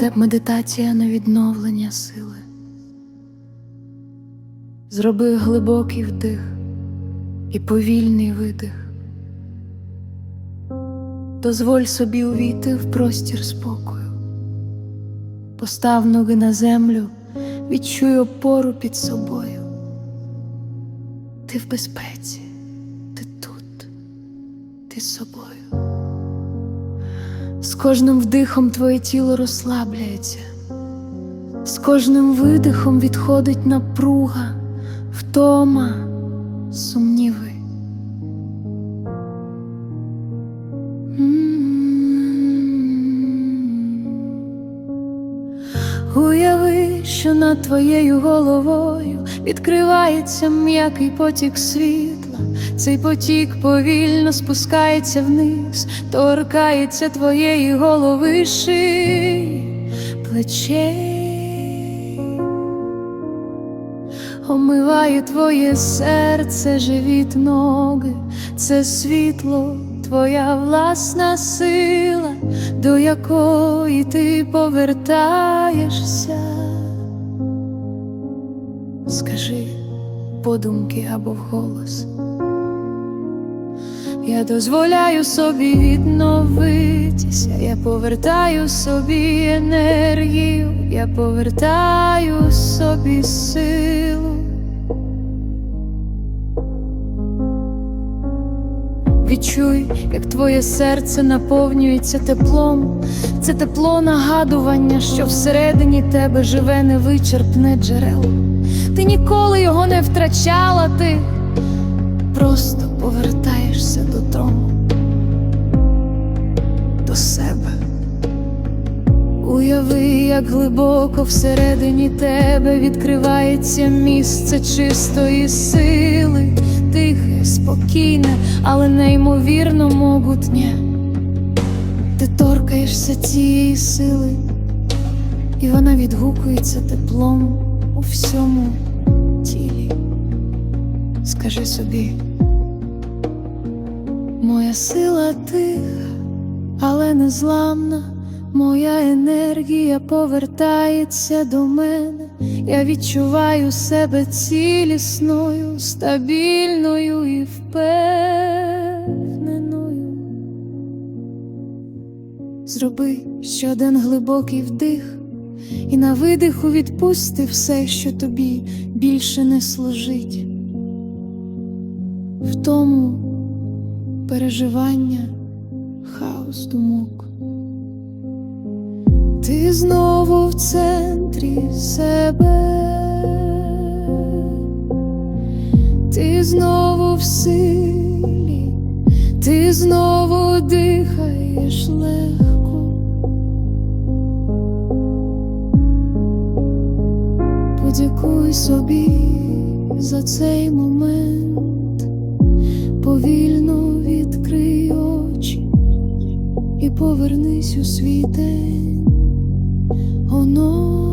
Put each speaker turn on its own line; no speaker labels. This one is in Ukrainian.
Теп медитація на відновлення сили. Зроби глибокий вдих і повільний видих. Дозволь собі увійти в простір спокою. Постав ноги на землю, відчуй опору під собою. Ти в безпеці, ти тут, ти з собою. З кожним вдихом твоє тіло розслабляється, з кожним видихом відходить напруга, втома, сумніви. Уяви, що над твоєю головою відкривається м'який потік світла. Цей потік повільно спускається вниз, торкається твоєї голови шиї, плечей, омиває твоє серце, живіт, ноги, це світло, твоя власна сила, до якої ти повертаєшся. Скажи подумки або вголос. Я дозволяю собі відновитися, я повертаю собі енергію, я повертаю собі силу. Відчуй, як твоє серце наповнюється теплом. Це тепло нагадування, що всередині тебе живе невичерпне джерело. Ти ніколи його не втрачала, ти просто повертаєшся додому, до себе. Уяви, як глибоко всередині тебе відкривається місце чистої сили, тихе, спокійне, але неймовірно могутнє. Ти торкаєшся цієї сили, і вона відгукується теплом у всьому. Скажи собі, моя сила тиха, але незламна, моя енергія повертається до мене. Я відчуваю себе цілісною, стабільною і впевненою. Зроби ще один глибокий вдих, і на видиху відпусти все, що тобі більше не служить. В тому переживання, хаос думок. Ти знову в центрі себе, ти знову в силі, ти знову дихаєш легко. Подякуй собі за цей момент, повільно відкрий очі і повернись у свій день. Оно